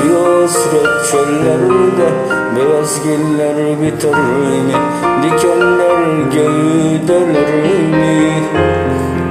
Siyah hasret çöllerde beyaz güller biter mi? Dikenler göğü deler mi?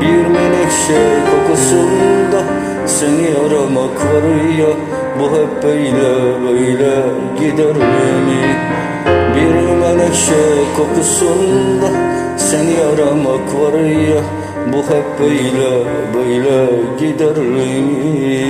Bir menekşe kokusunda seni aramak var ya Bu hep böyle böyle gider mi? Bir menekşe kokusunda seni aramak var ya Bu hep böyle böyle gider mi?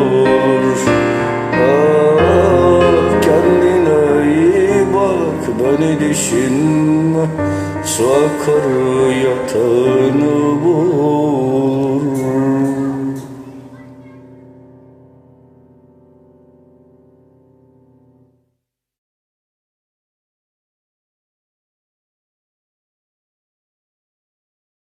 beni düşünme Sakar yatağını bul.